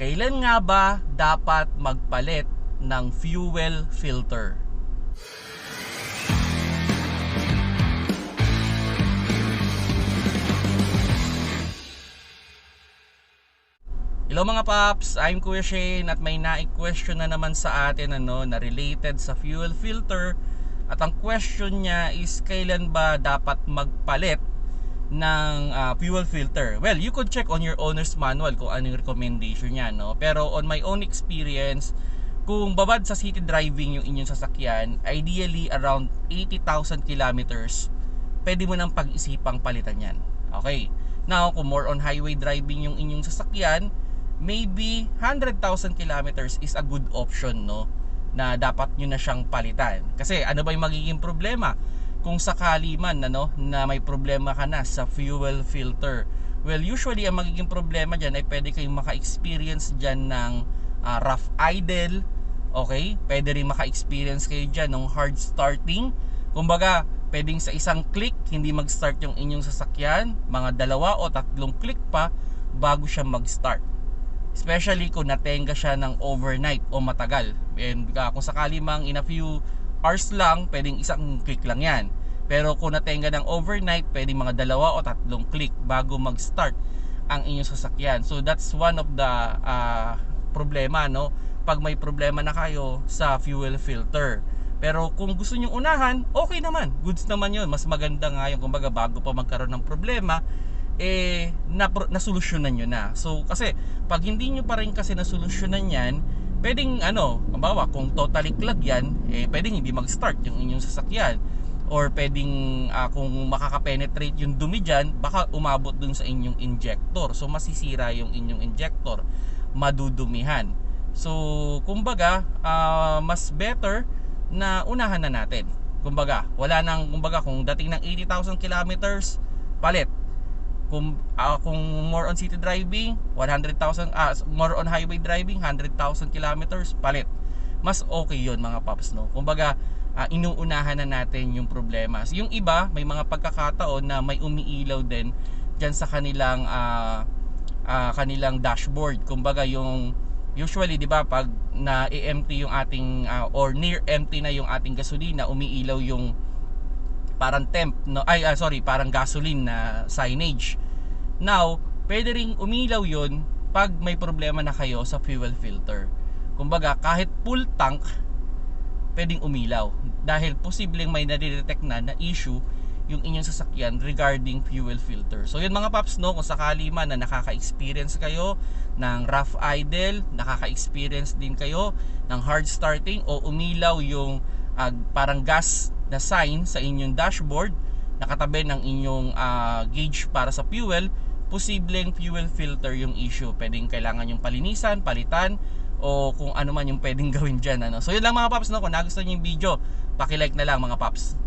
Kailan nga ba dapat magpalit ng fuel filter? Hello mga paps, I'm Kuya Shane at may na-question na naman sa atin ano, na related sa fuel filter at ang question niya is kailan ba dapat magpalit ng uh, fuel filter. Well, you could check on your owner's manual kung anong recommendation niya, no? Pero on my own experience, kung babad sa city driving yung inyong sasakyan, ideally around 80,000 kilometers, pwede mo nang pag-isipang palitan yan. Okay. Now, kung more on highway driving yung inyong sasakyan, maybe 100,000 kilometers is a good option, no? Na dapat nyo na siyang palitan. Kasi ano ba yung magiging problema? Kung sakali man ano, na may problema ka na sa fuel filter. Well, usually ang magiging problema dyan ay pwede kayong maka-experience dyan ng uh, rough idle, okay? Pwede rin maka-experience kayo dyan ng hard starting. Kumbaga, pwedeng sa isang click, hindi mag-start yung inyong sasakyan, mga dalawa o tatlong click pa bago siya mag-start. Especially kung natenga siya ng overnight o matagal. And uh, kung sakali mang in a few hours lang, pwedeng isang click lang yan. Pero kung natenga ng overnight, pwedeng mga dalawa o tatlong click bago mag-start ang inyong sasakyan. So that's one of the uh, problema no pag may problema na kayo sa fuel filter. Pero kung gusto niyo unahan, okay naman. Goods naman 'yon. Mas maganda nga 'yung kumbaga bago pa magkaroon ng problema eh na nasolusyonan niyo na. So kasi pag hindi niyo pa rin kasi nasolusyonan 'yan, pwedeng ano, kumbawa kung totally clog yan, eh pwedeng hindi mag-start yung inyong sasakyan or pwedeng uh, kung makaka-penetrate yung dumi dyan, baka umabot dun sa inyong injector. So masisira yung inyong injector, madudumihan. So kumbaga, uh, mas better na unahan na natin. Kumbaga, wala nang kumbaga kung dating ng 80,000 kilometers, palit kung uh, kung more on city driving 100,000 uh, more on highway driving 100,000 kilometers palit. Mas okay yon mga paps no? Kumbaga uh, inuunahan na natin yung problema. Yung iba may mga pagkakataon na may umiilaw din diyan sa kanilang uh, uh, kanilang dashboard. Kumbaga yung usually 'di ba pag na empty yung ating uh, or near empty na yung ating gasolina umiilaw yung parang temp no ay uh, sorry parang gasoline na signage. Now pwede ring umilaw yon pag may problema na kayo sa fuel filter. Kumbaga kahit full tank pwedeng umilaw. Dahil posibleng may nare-detect na na issue yung inyong sasakyan regarding fuel filter. So yun mga paps no, kung sakali man na nakaka-experience kayo ng rough idle, nakaka-experience din kayo ng hard starting o umilaw yung uh, parang gas na sign sa inyong dashboard nakatabi ng inyong uh, gauge para sa fuel posibleng fuel filter yung issue pwedeng kailangan yung palinisan, palitan o kung ano man yung pwedeng gawin dyan ano. so yun lang mga paps no? kung nagustuhan nyo yung video paki-like na lang mga paps